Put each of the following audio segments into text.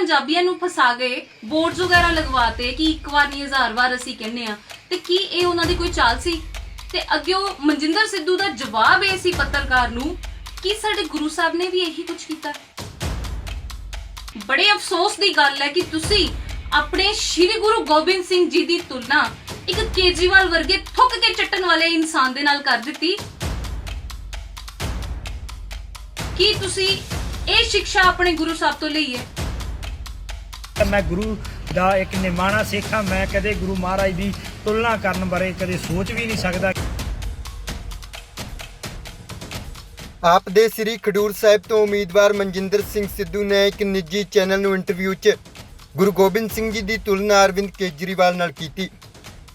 ਪੰਜਾਬੀਆਂ ਨੂੰ ਫਸਾ ਗਏ ਬੋਰਡਸ ਵਗੈਰਾ ਲਗਵਾਤੇ ਕਿ ਇੱਕ ਵਾਰ ਨਹੀਂ, ਹਜ਼ਾਰ ਵਾਰ ਅਸੀਂ ਕਹਿੰਨੇ ਆ ਤੇ ਕੀ ਇਹ ਉਹਨਾਂ ਦੀ ਕੋਈ ਚਾਲ ਸੀ? ਤੇ ਅੱਗੇ ਉਹ ਮਨਜਿੰਦਰ ਸਿੱਧੂ ਦਾ ਜਵਾਬ ਇਹ ਸੀ ਪੱਤਰਕਾਰ ਨੂੰ ਕਿ ਸਾਡੇ ਗੁਰੂ ਸਾਹਿਬ ਨੇ ਵੀ ਇਹੀ ਕੁਝ ਕੀਤਾ। ਬੜੇ ਅਫਸੋਸ ਦੀ ਗੱਲ ਹੈ ਕਿ ਤੁਸੀਂ ਆਪਣੇ ਸ੍ਰੀ ਗੁਰੂ ਗੋਬਿੰਦ ਸਿੰਘ ਜੀ ਦੀ ਤੁਲਨਾ ਇੱਕ ਕੇਜਰੀਵਾਲ ਵਰਗੇ ਥੁੱਕ ਕੇ ਚੱਟਣ ਵਾਲੇ ਇਨਸਾਨ ਦੇ ਨਾਲ ਕਰ ਦਿੱਤੀ। ਕੀ ਤੁਸੀਂ ਇਹ ਸਿੱਖਿਆ ਆਪਣੇ ਗੁਰੂ ਸਾਹਿਬ ਤੋਂ ਲਈ ਹੈ ਮੈਂ ਗੁਰੂ ਦਾ ਇੱਕ ਨਿਮਾਣਾ ਸਿੱਖ, ਮੈਂ ਕਦੇ ਗੁਰੂ ਮਹਾਰਾਜ ਦੀ ਤੁਲਨਾ ਕਰਨ ਬਾਰੇ ਕਦੇ ਸੋਚ ਵੀ ਨਹੀਂ ਸਕਦਾ। ਆਪ ਦੇ ਸ੍ਰੀ ਖਡੂਰ ਸਾਹਿਬ ਤੋਂ ਉਮੀਦਵਾਰ ਮਨਜਿੰਦਰ ਸਿੰਘ ਸਿੱਧੂ ਨੇ ਇੱਕ ਨਿੱਜੀ ਚੈਨਲ ਨੂੰ ਇੰਟਰਵਿਊ 'ਚ ਗੁਰੂ ਗੋਬਿੰਦ ਸਿੰਘ ਜੀ ਦੀ ਤੁਲਨਾ ਅਰਵਿੰਦ ਕੇਜਰੀਵਾਲ ਨਾਲ ਕੀਤੀ।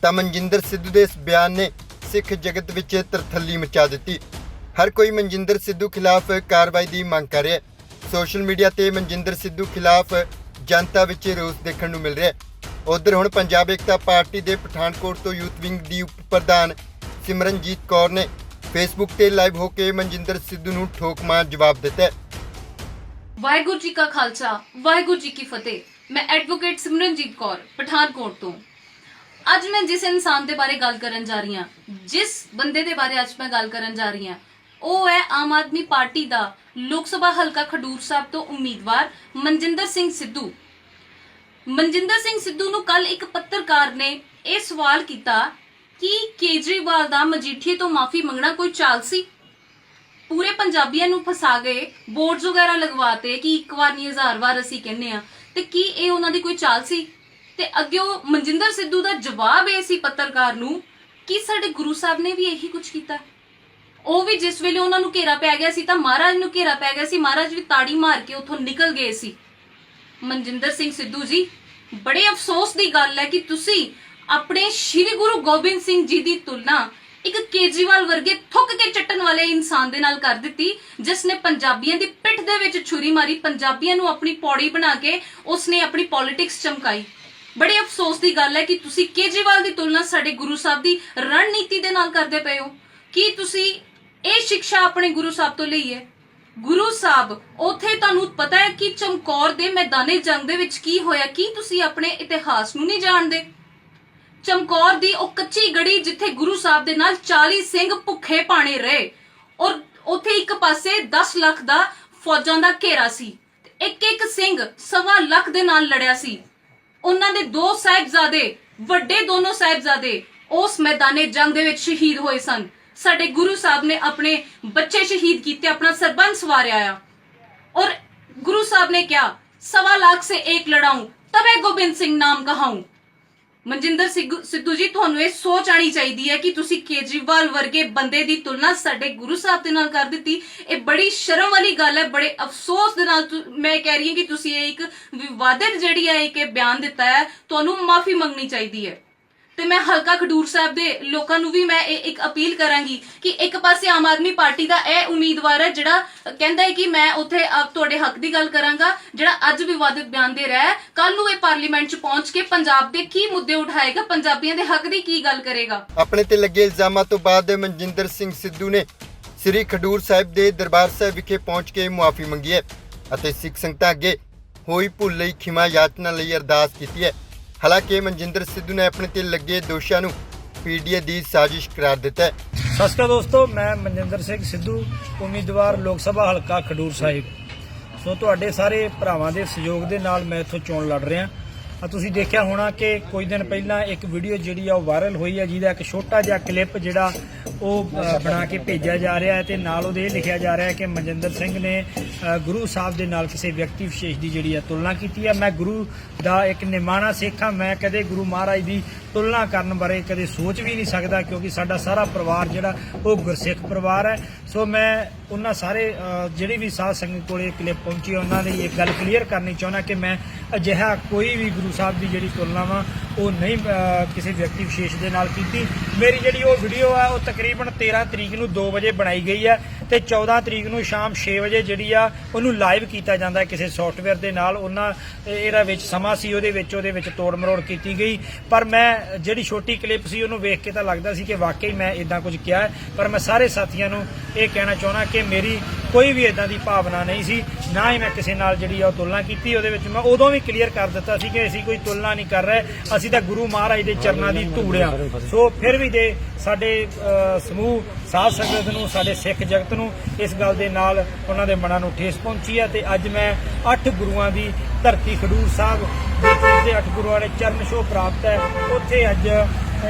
ਤਾਂ ਮਨਜਿੰਦਰ ਸਿੱਧੂ ਦੇ ਇਸ ਬਿਆਨ ਨੇ ਸਿੱਖ ਜਗਤ ਵਿੱਚ ਤਰਥੱਲੀ ਮਚਾ ਦਿੱਤੀ। ਹਰ ਕੋਈ ਮਨਜਿੰਦਰ ਸਿੱਧੂ ਖਿਲਾਫ ਕਾਰਵਾਈ ਦੀ ਮੰਗ ਕਰ ਰਿਹਾ ਹੈ। ਸੋਸ਼ਲ ਮੀਡੀਆ ਤੇ ਮਨਜਿੰਦਰ ਸਿੱਧੂ ਖਿਲਾਫ ਜਨਤਾ ਵਿੱਚ ਰੋਸ ਦੇਖਣ ਨੂੰ ਮਿਲ ਰਿਹਾ ਹੈ। ਉਧਰ ਹੁਣ ਪੰਜਾਬ ਏਕਤਾ ਪਾਰਟੀ ਦੇ ਪਠਾਨਕੋਟ ਤੋਂ ਯੂਥ ਵਿੰਗ ਦੀ ਉਪ ਪ੍ਰਧਾਨ ਸਿਮਰਨਜੀਤ ਕੌਰ ਨੇ ਫੇਸਬੁੱਕ ਤੇ ਲਾਈਵ ਹੋ ਕੇ ਮਨਜਿੰਦਰ ਸਿੱਧੂ ਨੂੰ ਠੋਕਮਾਰ ਜਵਾਬ ਦਿੱਤਾ ਵਾਹਿਗੁਰੂ ਜੀ ਕਾ ਖਾਲਸਾ, ਵਾਹਿਗੁਰੂ ਜੀ ਕੀ ਫਤਿਹ। ਮੈਂ ਐਡਵੋਕੇਟ ਸਿਮਰਨਜੀਤ ਕੌਰ, ਪਠਾਨਕੋਟ ਤੋਂ। ਅੱਜ ਮੈਂ ਜਿਸ ਇਨਸਾਨ ਦੇ ਬਾਰੇ ਗੱਲ ਕਰਨ ਜਾ ਰਹੀ ਹਾਂ, ਜਿਸ ਬੰਦੇ ਦੇ ਬਾਰੇ ਅੱਜ ਮੈਂ ਗੱਲ ਕਰਨ ਜਾ ਰਹੀ ਹਾਂ ਉਹ ਹੈ ਆਮ ਆਦਮੀ ਪਾਰਟੀ ਦਾ ਲੋਕ ਸਭਾ ਹਲਕਾ ਖਡੂਰ ਸਾਹਿਬ ਤੋਂ ਉਮੀਦਵਾਰ ਮਨਜਿੰਦਰ ਸਿੰਘ ਸਿੱਧੂ। ਮਨਜਿੰਦਰ ਸਿੰਘ ਸਿੱਧੂ ਨੂੰ ਕੱਲ ਇੱਕ ਪੱਤਰਕਾਰ ਨੇ ਇਹ ਸਵਾਲ ਕੀਤਾ ਕਿ ਕੇਜਰੀਵਾਲ ਦਾ ਮਜੀਠੀਏ ਤੋਂ ਮਾਫੀ ਮੰਗਣਾ ਕੋਈ ਚਾਲ ਸੀ? ਪੂਰੇ ਪੰਜਾਬੀਆਂ ਨੂੰ ਫਸਾ ਗਏ, ਬੋਰਡਸ ਵਗੈਰਾ ਲਗਵਾਤੇ ਕਿ ਇੱਕ ਵਾਰ ਨਹੀਂ, ਹਜ਼ਾਰ ਵਾਰ ਅਸੀਂ ਕਹਿੰਨੇ ਆ ਤੇ ਕੀ ਇਹ ਉਹਨਾਂ ਦੀ ਕੋਈ ਚਾਲ ਸੀ? ਤੇ ਅੱਗੇ ਉਹ ਮਨਜਿੰਦਰ ਸਿੱਧੂ ਦਾ ਜਵਾਬ ਇਹ ਸੀ ਪੱਤਰਕਾਰ ਨੂੰ ਕਿ ਸਾਡੇ ਗੁਰੂ ਸਾਹਿਬ ਨੇ ਵੀ ਇਹੀ ਕੁਝ ਕੀਤਾ। ਉਹ ਵੀ ਜਿਸ ਵੇਲੇ ਉਹਨਾਂ ਨੂੰ ਘੇਰਾ ਪੈ ਗਿਆ ਸੀ ਤਾਂ ਮਹਾਰਾਜ ਨੂੰ ਘੇਰਾ ਪੈ ਗਿਆ ਸੀ। ਮਹਾਰਾਜ ਵੀ ਤਾੜੀ ਮਾਰ ਕੇ ਉੱਥੋਂ ਨਿਕਲ ਗਏ ਸੀ। ਮਨਜਿੰਦਰ ਸਿੰਘ ਸਿੱਧੂ ਜੀ, ਬੜੇ ਅਫਸੋਸ ਦੀ ਗੱਲ ਹੈ ਕਿ ਤੁਸੀਂ ਆਪਣੇ ਸ੍ਰੀ ਗੁਰੂ ਗੋਬਿੰਦ ਸਿੰਘ ਜੀ ਦੀ ਤੁਲਨਾ ਇੱਕ ਕੇਜਰੀਵਾਲ ਵਰਗੇ ਥੁੱਕ ਕੇ ਚੱਟਣ ਵਾਲੇ ਇਨਸਾਨ ਦੇ ਨਾਲ ਕਰ ਦਿੱਤੀ, ਜਿਸ ਨੇ ਪੰਜਾਬੀਆਂ ਦੀ ਪਿੱਠ ਦੇ ਵਿੱਚ ਛੁਰੀ ਮਾਰੀ, ਪੰਜਾਬੀਆਂ ਨੂੰ ਆਪਣੀ ਪੌੜੀ ਬਣਾ ਕੇ ਉਸਨੇ ਆਪਣੀ ਪੋਲਿਟਿਕਸ ਚਮਕਾਈ। ਬੜੇ ਅਫਸੋਸ ਦੀ ਗੱਲ ਹੈ ਕਿ ਤੁਸੀਂ ਕੇਜਰੀਵਾਲ ਦੀ ਤੁਲਨਾ ਸਾਡੇ ਗੁਰੂ ਸਾਹਿਬ ਦੀ ਰਣਨੀਤੀ ਦੇ ਨਾਲ ਕਰਦੇ ਪਏ ਹੋ। ਕੀ ਤੁਸੀਂ ਇਹ ਸਿੱਖਿਆ ਆਪਣੇ ਗੁਰੂ ਸਾਹਿਬ ਤੋਂ ਲਈ ਹੈ। ਗੁਰੂ ਸਾਹਿਬ, ਉਥੇ ਤੁਹਾਨੂੰ ਪਤਾ ਹੈ ਕਿ ਚਮਕੌਰ ਦੇ ਮੈਦਾਨੇ ਜੰਗ ਦੇ ਵਿੱਚ ਕੀ ਹੋਇਆ, ਕੀ ਤੁਸੀਂ ਆਪਣੇ ਇਤਿਹਾਸ ਨੂੰ ਨਹੀਂ ਜਾਣਦੇ? ਚਮਕੌਰ ਦੀ ਉਹ ਕੱਚੀ ਗੜੀ ਜਿੱਥੇ ਗੁਰੂ ਸਾਹਿਬ ਦੇ ਨਾਲ 40 ਸਿੰਘ ਭੁੱਖੇ ਪਾਣੇ ਰਹੇ, ਔਰ ਉਥੇ ਇੱਕ ਪਾਸੇ 10 ਲੱਖ ਦਾ ਫੌਜਾਂ ਦਾ ਘੇਰਾ ਸੀ, ਇੱਕ ਇੱਕ ਸਿੰਘ ਸਵਾ ਲੱਖ ਦੇ ਨਾਲ ਲੜਿਆ ਸੀ। ਉਹਨਾਂ ਦੇ ਦੋ ਸਾਹਿਬਜ਼ਾਦੇ, ਵੱਡੇ ਦੋਨੋਂ ਸਾਹਿਬਜ਼ਾਦੇ ਉਸ ਮੈਦਾਨੇ ਜੰਗ ਦੇ ਵਿੱਚ ਸ਼ਹੀਦ ਹੋਏ ਸਨ। ਸਾਡੇ ਗੁਰੂ ਸਾਹਿਬ ਨੇ ਆਪਣੇ ਬੱਚੇ ਸ਼ਹੀਦ ਕੀਤੇ, ਆਪਣਾ ਸਰਬੰਸ ਵਾਰਿਆ ਆ। और गुरु साहब ने क्या सवा लाख से एक लड़ाऊं तबे गोबिंद सिंह नाम कहाऊं ਮਨਜਿੰਦਰ ਸਿੱਧੂ ਜੀ, ਤੁਹਾਨੂੰ ਇਹ ਸੋਚ ਆਣੀ ਚਾਹੀਦੀ ਹੈ ਕਿ ਤੁਸੀਂ ਕੇਜਰੀਵਾਲ ਵਰਗੇ ਬੰਦੇ ਦੀ ਤੁਲਨਾ ਸਾਡੇ ਗੁਰੂ ਸਾਹਿਬ ਦੇ ਨਾਲ ਕਰ ਦਿੱਤੀ। ਇਹ ਬੜੀ ਸ਼ਰਮ ਵਾਲੀ ਗੱਲ ਹੈ, ਬੜੇ ਅਫਸੋਸ ਦੇ ਨਾਲ ਮੈਂ ਕਹਿ ਰਹੀ ਹਾਂ ਕਿ ਤੁਸੀਂ ਇਹ ਇੱਕ ਵਿਵਾਦਿਤ ਜਿਹੜੀ ਹੈ, ਇੱਕ ਬਿਆਨ ਦਿੱਤਾ ਹੈ, ਤੁਹਾਨੂੰ ਮਾਫੀ ਮੰਗਣੀ ਚਾਹੀਦੀ ਹੈ। ਤੇ ਮੈਂ ਹਲਕਾ ਖਡੂਰ ਸਾਹਿਬ ਦੇ ਲੋਕਾਂ ਨੂੰ ਵੀ ਮੈਂ ਇਹ ਇੱਕ ਅਪੀਲ ਕਰਾਂਗੀ ਕਿ ਇੱਕ ਪਾਸੇ ਆਮ ਆਦਮੀ ਪਾਰਟੀ ਦਾ ਇਹ ਉਮੀਦਵਾਰ ਹੈ ਜਿਹੜਾ ਕਹਿੰਦਾ ਹੈ ਕਿ ਮੈਂ ਉੱਥੇ ਆਪ ਤੁਹਾਡੇ ਹੱਕ ਦੀ ਗੱਲ ਕਰਾਂਗਾ, ਜਿਹੜਾ ਅੱਜ ਵਿਵਾਦਿਤ ਬਿਆਨ ਦੇ ਰਿਹਾ ਹੈ। ਕੱਲ ਨੂੰ ਇਹ ਪਾਰਲੀਮੈਂਟ 'ਚ ਪਹੁੰਚ ਕੇ ਪੰਜਾਬ ਦੇ ਕੀ ਮੁੱਦੇ ਉਠਾਏਗਾ, ਪੰਜਾਬੀਆਂ ਦੇ ਹੱਕ ਦੀ ਕੀ ਗੱਲ ਕਰੇਗਾ? ਆਪਣੇ ਤੇ ਲੱਗੇ ਇਲਜ਼ਾਮਾਂ ਤੋਂ ਬਾਅਦ ਮਨਜਿੰਦਰ ਸਿੰਘ ਸਿੱਧੂ ਨੇ ਸ੍ਰੀ ਖਡੂਰ ਸਾਹਿਬ ਦੇ ਦਰਬਾਰ ਸਾਹਿਬ ਵਿਖੇ ਪਹੁੰਚ ਕੇ ਮੁਆਫੀ ਮੰਗੀ ਹੈ ਅਤੇ ਸਿੱਖ ਸੰਗਤਾਂ ਅੱਗੇ ਹੋਈ ਭੁੱਲ ਲਈ ਖਿਮਾ ਯਾਚਨਾ ਲਈ ਅਰਦਾਸ ਕੀਤੀ ਹੈ। ਹਾਲਾਂਕਿ ਮਨਜਿੰਦਰ ਸਿੱਧੂ ਨੇ ਆਪਣੇ ਤੇ ਲੱਗੇ ਦੋਸ਼ਾਂ ਨੂੰ ਪੀਡੀਏ ਦੀ ਸਾਜ਼ਿਸ਼ ਕਰਾਰ ਦਿੱਤਾ ਹੈ। ਸਤਿ ਸ਼੍ਰੀ ਅਕਾਲ ਦੋਸਤੋ, ਮੈਂ ਮਨਜਿੰਦਰ ਸਿੰਘ ਸਿੱਧੂ, ਉਮੀਦਵਾਰ ਲੋਕ ਸਭਾ ਹਲਕਾ ਖਡੂਰ ਸਾਹਿਬ। ਸੋ ਤੁਹਾਡੇ ਸਾਰੇ ਭਰਾਵਾਂ ਦੇ ਸਹਿਯੋਗ ਦੇ ਨਾਲ ਮੈਂ ਇੱਥੋਂ ਚੋਣ ਲੜ ਰਿਹਾ ਆ ਤੁਸੀਂ ਦੇਖਿਆ ਹੋਣਾ ਕਿ ਕੁਝ ਦਿਨ ਪਹਿਲਾਂ ਇੱਕ ਵੀਡੀਓ ਜਿਹੜੀ ਆ ਉਹ ਵਾਇਰਲ ਹੋਈ ਹੈ ਜਿਹਦਾ ਇੱਕ ਛੋਟਾ ਜਿਹਾ ਕਲਿੱਪ ਜਿਹੜਾ ਉਹ ਬਣਾ ਕੇ ਭੇਜਿਆ ਜਾ ਰਿਹਾ ਹੈ ਤੇ ਨਾਲ ਉਹਦੇ ਇਹ ਲਿਖਿਆ ਜਾ ਰਿਹਾ ਹੈ ਕਿ ਮਨਜਿੰਦਰ ਸਿੰਘ ਨੇ ਗੁਰੂ ਸਾਹਿਬ ਦੇ ਨਾਲ ਕਿਸੇ ਵਿਅਕਤੀ ਵਿਸ਼ੇਸ਼ ਦੀ ਜਿਹੜੀ ਆ ਤੁਲਨਾ ਕੀਤੀ ਹੈ। ਮੈਂ ਗੁਰੂ ਦਾ ਇੱਕ ਨਿਮਾਣਾ ਸਿੱਖ ਹਾਂ ਮੈਂ ਕਦੇ ਗੁਰੂ ਮਹਾਰਾਜ ਦੀ ਤੁਲਨਾ ਕਰਨ ਬਾਰੇ ਕਦੇ ਸੋਚ ਵੀ ਨਹੀਂ ਸਕਦਾ ਕਿਉਂਕਿ ਸਾਡਾ ਸਾਰਾ ਪਰਿਵਾਰ ਜਿਹੜਾ, ਉਹ ਗੁਰਸਿੱਖ ਪਰਿਵਾਰ ਹੈ। ਸੋ ਮੈਂ ਉਹਨਾਂ ਸਾਰੇ ਜਿਹੜੀ ਵੀ ਸਾਧ ਸੰਗਤ ਕੋਲੇ ਕਲਿੱਪ ਪਹੁੰਚੀ ਉਹਨਾਂ ਲਈ ਇੱਕ ਗੱਲ ਕਲੀਅਰ ਕਰਨੀ ਚਾਹੁੰਦਾ ਕਿ ਮੈਂ ਅਜਿਹਾ ਕੋਈ ਵੀ ਗੁਰੂ ਸਾਹਿਬ ਦੀ ਜਿਹੜੀ ਤੁਲਨਾ ਵਾ, ਉਹ ਨਹੀਂ ਕਿਸੇ ਵਿਅਕਤੀ ਵਿਸ਼ੇਸ਼ ਦੇ ਨਾਲ ਕੀਤੀ। ਮੇਰੀ ਜਿਹੜੀ ਉਹ ਵੀਡੀਓ ਆ, ਉਹ ਤਕਰੀਬਨ 13 ਤਰੀਕ ਨੂੰ 2 ਵਜੇ ਬਣਾਈ ਗਈ ਹੈ। ਤੇ 14 ਤਰੀਕ ਨੂੰ ਸ਼ਾਮ 6 ਵਜੇ ਜਿਹੜੀ ਆ, ਉਹਨੂੰ ਲਾਈਵ ਕੀਤਾ ਜਾਂਦਾ ਕਿਸੇ ਸੌਫਟਵੇਅਰ ਦੇ ਨਾਲ। ਉਹਨਾਂ ਇਹਦਾ ਵਿੱਚ ਸਮਾਂ ਸੀ, ਉਹਦੇ ਵਿੱਚ ਉਹਦੇ ਵਿੱਚ ਤੋੜ ਮਰੋੜ ਕੀਤੀ ਗਈ। ਪਰ ਮੈਂ ਜਿਹੜੀ ਛੋਟੀ ਕਲਿੱਪ ਸੀ, ਉਹਨੂੰ ਵੇਖ ਕੇ ਤਾਂ ਲੱਗਦਾ ਸੀ ਕਿ ਵਾਕਈ ਮੈਂ ਇਦਾਂ ਕੁਝ ਕਿਹਾ ਪਰ ਮੈਂ ਸਾਰੇ ਸਾਥੀਆਂ ਨੂੰ ਇਹ ਕਹਿਣਾ ਚਾਹੁੰਦਾ ਕਿ ਮੇਰੀ ਕੋਈ ਵੀ ਇਦਾਂ ਦੀ ਭਾਵਨਾ ਨਹੀਂ ਸੀ। ਨਾ ਹੀ ਮੈਂ ਕਿਸੇ ਨਾਲ ਜਿਹੜੀ ਆ ਉਹ ਤੁਲਨਾ ਕੀਤੀ। ਉਹਦੇ ਵਿੱਚ ਮੈਂ ਉਦੋਂ ਵੀ ਕਲੀਅਰ ਕਰ ਦਿੱਤਾ ਸੀ ਕਿ ਅਸੀਂ ਕੋਈ ਤੁਲਨਾ ਨਹੀਂ ਕਰ ਰਹੇ। ਅਸੀਂ ਤਾਂ ਗੁਰੂ ਮਹਾਰਾਜ ਦੇ ਚਰਨਾਂ ਦੀ ਧੂੜ ਆ। ਸੋ ਫਿਰ ਵੀ ਜੇ ਸਾਡੇ ਸਮੂਹ, ਸਾਧ ਸੰਗਤ ਨੂੰ, ਸਾਡੇ ਸਿੱਖ ਜਗਤ ਨੂੰ ਇਸ ਗੱਲ ਦੇ ਨਾਲ ਉਹਨਾਂ ਦੇ ਮਨਾਂ ਨੂੰ ਠੇਸ ਪਹੁੰਚੀ ਹੈ ਤੇ ਅੱਜ ਮੈਂ ਅੱਠ ਗੁਰੂਆਂ ਦੀ ਧਰਤੀ ਖਡੂਰ ਸਾਹਿਬ ਦੇ ਅੱਠ ਗੁਰੂਆਂ ਨੇ ਚਰਨ ਛੋਹ ਪ੍ਰਾਪਤ ਹੈ। ਉੱਥੇ ਅੱਜ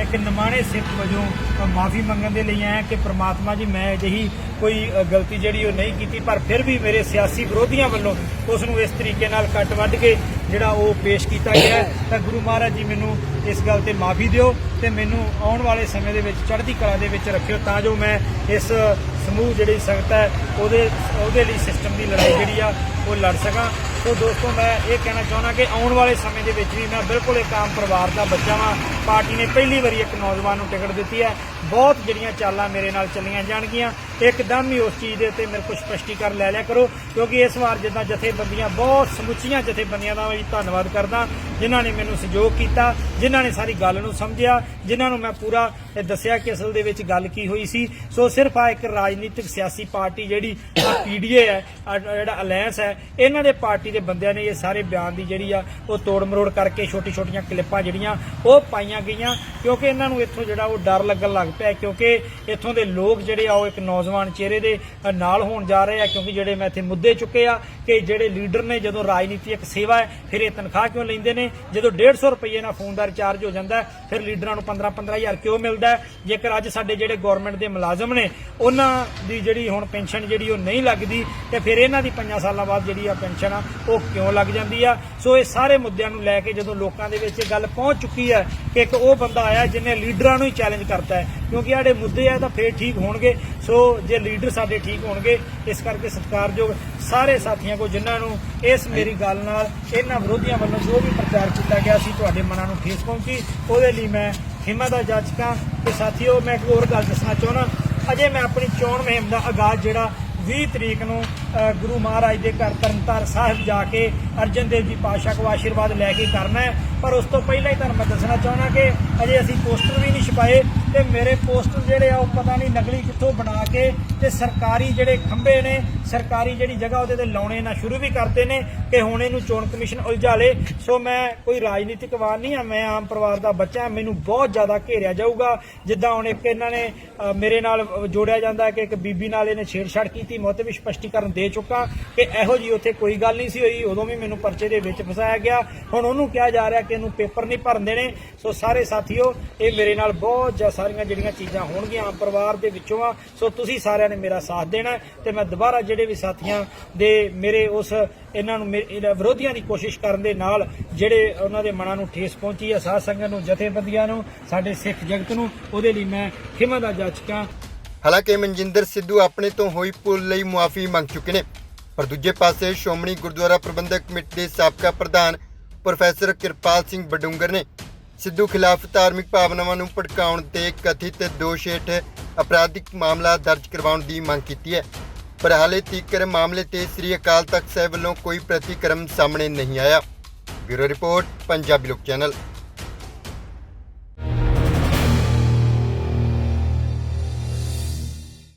ਇੱਕ ਨਿਮਾਣੇ ਸਿੱਖ ਵਜੋਂ ਮਾਫੀ ਮੰਗਣ ਦੇ ਲਈ ਆਇਆ ਕਿ ਪ੍ਰਮਾਤਮਾ ਜੀ, ਮੈਂ ਅਜਿਹੀ ਕੋਈ ਗਲਤੀ ਜਿਹੜੀ ਉਹ ਨਹੀਂ ਕੀਤੀ, ਪਰ ਫਿਰ ਵੀ ਮੇਰੇ ਸਿਆਸੀ ਵਿਰੋਧੀਆਂ ਵੱਲੋਂ ਉਸ ਨੂੰ ਇਸ ਤਰੀਕੇ ਨਾਲ ਕੱਟ ਵੱਢ ਕੇ ਜਿਹੜਾ ਉਹ ਪੇਸ਼ ਕੀਤਾ ਗਿਆ ਤਾਂ ਗੁਰੂ ਮਹਾਰਾਜ ਜੀ ਮੈਨੂੰ ਇਸ ਗੱਲ ਤੇ ਮਾਫੀ ਦਿਓ ਤੇ ਮੈਨੂੰ ਆਉਣ ਵਾਲੇ ਸਮੇਂ ਦੇ ਵਿੱਚ, ਚੜ੍ਹਦੀ ਕਲਾ ਦੇ ਵਿੱਚ ਰੱਖਿਓ ਤਾਂ ਜੋ ਮੈਂ ਇਸ ਸਮੂਹ ਜਿਹੜੀ ਸੰਗਤ ਹੈ, ਉਹਦੇ ਉਹਦੇ ਲਈ ਸਿਸਟਮ ਦੀ ਲੜਾਈ ਜਿਹੜੀ ਆ, ਉਹ ਲੜ ਸਕਾਂ। ਸੋ ਦੋਸਤੋ, ਮੈਂ ਇਹ ਕਹਿਣਾ ਚਾਹੁੰਦਾ ਕਿ ਆਉਣ ਵਾਲੇ ਸਮੇਂ ਦੇ ਵਿੱਚ ਵੀ ਮੈਂ ਬਿਲਕੁਲ ਇੱਕ ਆਮ ਪਰਿਵਾਰ ਦਾ ਬੱਚਾ ਵਾਂ। ਪਾਰਟੀ ਨੇ ਪਹਿਲੀ ਵਾਰੀ ਇੱਕ ਨੌਜਵਾਨ ਨੂੰ ਟਿਕਟ ਦਿੱਤੀ ਹੈ। ਬਹੁਤ ਜਿਹੜੀਆਂ ਚਾਲਾਂ ਮੇਰੇ ਨਾਲ ਚੱਲੀਆਂ ਜਾਣਗੀਆਂ। ਇੱਕਦਮ ਹੀ ਉਸ ਚੀਜ਼ ਦੇ ਉੱਤੇ ਮੇਰੇ ਕੋਲ ਸਪਸ਼ਟੀਕਰਨ ਲੈ ਲਿਆ ਕਰੋ, ਕਿਉਂਕਿ ਇਸ ਵਾਰ ਜਿੱਦਾਂ ਜਥੇਬੰਦੀਆਂ, ਬਹੁਤ ਸਮੁੱਚੀਆਂ ਜਥੇਬੰਦੀਆਂ ਦਾ ਵੀ ਧੰਨਵਾਦ ਕਰਦਾ, ਜਿਨ੍ਹਾਂ ਨੇ ਮੈਨੂੰ ਸਹਿਯੋਗ ਕੀਤਾ, ਜਿਨ੍ਹਾਂ ਨੇ ਸਾਰੀ ਗੱਲ ਨੂੰ ਸਮਝਿਆ, ਜਿਨ੍ਹਾਂ ਨੂੰ ਮੈਂ ਪੂਰਾ ਦੱਸਿਆ ਕਿ ਅਸਲ ਦੇ ਵਿੱਚ ਗੱਲ ਕੀ ਹੋਈ ਸੀ। ਸੋ ਸਿਰਫ ਆ ਇੱਕ ਰਾਜਨੀਤਿਕ ਸਿਆਸੀ ਪਾਰਟੀ ਜਿਹੜੀ ਪੀਡੀਏ ਹੈ ਜਿਹੜਾ ਅਲਾਈਅੰਸ ਹੈ, ਇਹਨਾਂ ਦੇ ਪਾਰਟੀ ਦੇ ਬੰਦਿਆਂ ਨੇ ਇਹ ਸਾਰੇ ਬਿਆਨ ਦੀ ਜਿਹੜੀ ਆ, ਉਹ ਤੋੜ ਮਰੋੜ ਕਰਕੇ ਛੋਟੀ ਛੋਟੀਆਂ ਕਲਿੱਪਾਂ ਜਿਹੜੀਆਂ, ਉਹ ਪਾਈਆਂ ਗਈਆਂ, ਕਿਉਂਕਿ ਇਹਨਾਂ ਨੂੰ ਇੱਥੋਂ ਜਿਹੜਾ ਉਹ ਡਰ ਲੱਗਣ ਲੱਗ ਪਿਆ ਕਿਉਂਕਿ ਇੱਥੋਂ ਦੇ ਲੋਕ ਜਿਹੜੇ ਆ ਉਹ ਇੱਕ ਨੌਜਵਾਨ ਚਿਹਰੇ ਦੇ ਨਾਲ ਹੋਣ ਜਾ ਰਹੇ ਆ, ਕਿਉਂਕਿ ਜਿਹੜੇ ਮੈਂ ਇੱਥੇ ਮੁੱਦੇ ਚੁੱਕੇ ਆ ਕਿ ਜਿਹੜੇ ਲੀਡਰ ਨੇ, ਜਦੋਂ ਰਾਜਨੀਤੀ ਇੱਕ ਸੇਵਾ ਹੈ, ਫਿਰ ਇਹ ਤਨਖਾਹ ਕਿਉਂ ਲੈਂਦੇ ਨੇ? ਜਦੋਂ 150 ਰੁਪਏ ਨਾਲ ਫੋਨ ਦਾ ਰਿਚਾਰਜ ਹੋ ਜਾਂਦਾ ਫਿਰ ਲੀਡਰਾਂ ਨੂੰ 15 15000 ਕਿਉਂ ਮਿਲਦਾ ਜੇਕਰ ਅੱਜ ਸਾਡੇ ਜਿਹੜੇ ਗਵਰਨਮੈਂਟ ਦੇ ਮੁਲਾਜ਼ਮ ਨੇ, ਉਹਨਾਂ ਦੀ ਜਿਹੜੀ ਹੁਣ ਪੈਨਸ਼ਨ ਜਿਹੜੀ ਉਹ ਨਹੀਂ ਲੱਗਦੀ, ਤੇ ਫਿਰ ਇਹਨਾਂ ਦੀ 5 ਸਾਲਾਂ ਬਾਅਦ ਜਿਹੜੀ ਆ ਪੈਨਸ਼ਨ ਆ, ਉਹ ਕਿਉਂ ਲੱਗ ਜਾਂਦੀ ਆ? ਸੋ ਇਹ ਸਾਰੇ ਮੁੱਦਿਆਂ ਨੂੰ ਲੈ ਕੇ ਜਦੋਂ ਲੋਕਾਂ ਦੇ ਵਿੱਚ ਇਹ ਗੱਲ ਪਹੁੰਚ ਚੁੱਕੀ ਹੈ ਕਿ ਇੱਕ ਉਹ ਬੰਦਾ ਆਇਆ ਜਿਹਨੇ ਲੀਡਰਾਂ ਨੂੰ ਹੀ ਚੈਲੰਜ ਕਰਤਾ ਹੈ ਕਿਉਂਕਿ ਸਾਡੇ ਮੁੱਦੇ ਆ ਤਾਂ ਫੇਰ ਠੀਕ ਹੋਣਗੇ। ਸੋ ਜੇ ਲੀਡਰ ਸਾਡੇ ਠੀਕ ਹੋਣਗੇ, ਇਸ ਕਰਕੇ ਸਤਿਕਾਰਯੋਗ ਸਾਰੇ ਸਾਥੀਆਂ ਕੋ ਜਿਨ੍ਹਾਂ ਨੂੰ ਇਸ ਮੇਰੀ ਗੱਲ ਨਾਲ ਇਹਨਾਂ ਵਿਰੋਧੀਆਂ ਵੱਲੋਂ ਜੋ ਵੀ ਪ੍ਰਚਾਰ ਕੀਤਾ ਗਿਆ ਸੀ, ਤੁਹਾਡੇ ਮਨਾਂ ਨੂੰ ਠੇਸ ਪਹੁੰਚੀ। ਉਹਦੇ ਲਈ ਮੈਂ ਹਿੰਮਤ ਦਾ ਜਾਚਕਾਂ ਤੇ ਸਾਥੀਓ, ਮੈਂ ਇੱਕ ਹੋਰ ਗੱਲ ਦੱਸਣਾ ਚਾਹੁੰਦਾ। ਅਜੇ ਮੈਂ ਆਪਣੀ ਚੋਣ ਮੁਹਿੰਮ ਦਾ ਆਗਾਜ਼ ਜਿਹੜਾ 20 ਤਰੀਕ ਨੂੰ ਗੁਰੂ ਮਹਾਰਾਜ ਦੇ ਘਰ ਤਰਨਤਾਰ ਸਾਹਿਬ ਜਾ ਕੇ ਅਰਜਨ ਦੇਵ ਜੀ ਪਾਤਸ਼ਾਹ ਕੋ ਆਸ਼ੀਰਵਾਦ ਲੈ ਕੇ ਕਰਨਾ ਹੈ। ਪਰ ਉਸ ਤੋਂ ਪਹਿਲਾਂ ਹੀ ਤੁਹਾਨੂੰ ਮੈਂ ਦੱਸਣਾ ਚਾਹੁੰਦਾ ਕਿ ਅਜੇ ਅਸੀਂ ਪੋਸਟਰ ਵੀ ਨਹੀਂ ਛਪਾਏ ਤੇ ਮੇਰੇ ਪੋਸਟਰ ਜਿਹੜੇ ਆ ਉਹ ਪਤਾ ਨਹੀਂ ਨਕਲੀ ਕਿੱਥੋਂ ਬਣਾ ਕੇ ਤੇ ਸਰਕਾਰੀ ਜਿਹੜੇ ਖੰਭੇ ਨੇ, ਸਰਕਾਰੀ ਜਿਹੜੀ ਜਗ੍ਹਾ ਉਹਦੇ ਤੇ ਲਾਉਣੇ ਨਾ ਸ਼ੁਰੂ ਵੀ ਕਰਦੇ ਨੇ ਕਿ ਹੁਣ ਇਹਨੂੰ ਚੋਣ ਕਮਿਸ਼ਨ ਉਲਝਾ ਲੇ ਸੋ ਮੈਂ ਕੋਈ ਰਾਜਨੀਤਿਕ ਵਾਰ ਨਹੀਂ ਆ, ਮੈਂ ਆਮ ਪਰਿਵਾਰ ਦਾ ਬੱਚਾ ਮੈਨੂੰ ਬਹੁਤ ਜ਼ਿਆਦਾ ਘੇਰਿਆ ਜਾਊਗਾ। ਜਿੱਦਾਂ ਹੁਣ ਇੱਕ ਇਹਨਾਂ ਨੇ ਮੇਰੇ ਨਾਲ ਜੋੜਿਆ ਜਾਂਦਾ ਕਿ ਇੱਕ ਬੀਬੀ ਨਾਲ ਇਹਨੇ ਛੇੜਛਾੜ ਕੀਤੀ, ਮੌਤ ਵੀ ਸਪਸ਼ਟੀਕਰਨ ਦੇ ਚੁੱਕਾ ਕਿ ਇਹੋ ਜੀ ਉੱਥੇ ਕੋਈ ਗੱਲ ਨਹੀਂ ਸੀ ਹੋਈ। ਉਦੋਂ ਵੀ ਮੈਨੂੰ ਪਰਚੇ ਦੇ ਵਿੱਚ ਫਸਾਇਆ ਗਿਆ। ਹੁਣ ਉਹਨੂੰ ਕਿਹਾ ਜਾ ਰਿਹਾ ਕਿ ਇਹਨੂੰ ਪੇਪਰ ਨਹੀਂ ਭਰਨ ਦੇਣੇ। ਸੋ ਸਾਰੇ ਸਾਥੀਓ, ਇਹ ਮੇਰੇ ਨਾਲ ਬਹੁਤ ਜ਼ਿਆਦਾ ਸਾਰੀਆਂ ਜਿਹੜੀਆਂ ਚੀਜ਼ਾਂ ਹੋਣਗੀਆਂ ਆਮ ਪਰਿਵਾਰ ਦੇ ਵਿੱਚੋਂ ਆ। ਸੋ ਤੁਸੀਂ ਸਾਰਿਆਂ ਨੇ ਮੇਰਾ ਸਾਥ ਦੇਣਾ ਹੈ ਤੇ ਮੈਂ ਦੁਬਾਰਾ ਜਿਹੜੇ ਵੀ ਸਾਥੀਆਂ ਦੇ ਮੇਰੇ ਉਸ ਇਹਨਾਂ ਨੂੰ ਮੇ- ਇਹਨਾਂ ਵਿਰੋਧੀਆਂ ਦੀ ਕੋਸ਼ਿਸ਼ ਕਰਨ ਦੇ ਨਾਲ ਜਿਹੜੇ ਉਹਨਾਂ ਦੇ ਮਨਾਂ ਨੂੰ ਠੇਸ ਪਹੁੰਚੀ ਹੈ, ਸਾਧ ਸੰਗਤ ਨੂੰ, ਜਥੇਬੰਦੀਆਂ ਨੂੰ, ਸਾਡੇ ਸਿੱਖ ਜਗਤ ਨੂੰ, ਉਹਦੇ ਲਈ ਮੈਂ ਖਿਮਾ ਦਾ ਜਾਚਕਾਂ ਹਾਲਾਂਕਿ ਮਨਜਿੰਦਰ ਸਿੱਧੂ ਆਪਣੇ ਤੋਂ ਹੋਈ ਭੁੱਲ ਲਈ ਮੁਆਫੀ ਮੰਗ ਚੁੱਕੇ ਨੇ। ਪਰ ਦੂਜੇ ਪਾਸੇ ਸ਼੍ਰੋਮਣੀ ਗੁਰਦੁਆਰਾ ਪ੍ਰਬੰਧਕ ਕਮੇਟੀ ਦੇ ਸਾਬਕਾ ਪ੍ਰਧਾਨ ਪ੍ਰੋਫੈਸਰ ਕਿਰਪਾਲ ਸਿੰਘ ਬਡੂੰਗਰ ਨੇ ਸਿੱਧੂ ਖਿਲਾਫ ਧਾਰਮਿਕ ਭਾਵਨਾਵਾਂ ਨੂੰ ਭੜਕਾਉਣ ਤੇ ਕਥਿਤ ਦੋਸ਼ ਹੇਠ ਅਪਰਾਧਿਕ ਮਾਮਲਾ ਦਰਜ ਕਰਵਾਉਣ ਦੀ ਮੰਗ ਕੀਤੀ ਹੈ। ਪਰ ਹਾਲੇ ਤੀਕਰ ਮਾਮਲੇ ਤੇ ਸ੍ਰੀ ਅਕਾਲ ਤਖਤ ਸਾਹਿਬ ਵੱਲੋਂ ਕੋਈ ਪ੍ਰਤੀਕਰਮ ਸਾਹਮਣੇ ਨਹੀਂ ਆਇਆ। ਬਿਊਰੋ ਰਿਪੋਰਟ, ਪੰਜਾਬੀ ਲੋਕ ਚੈਨਲ।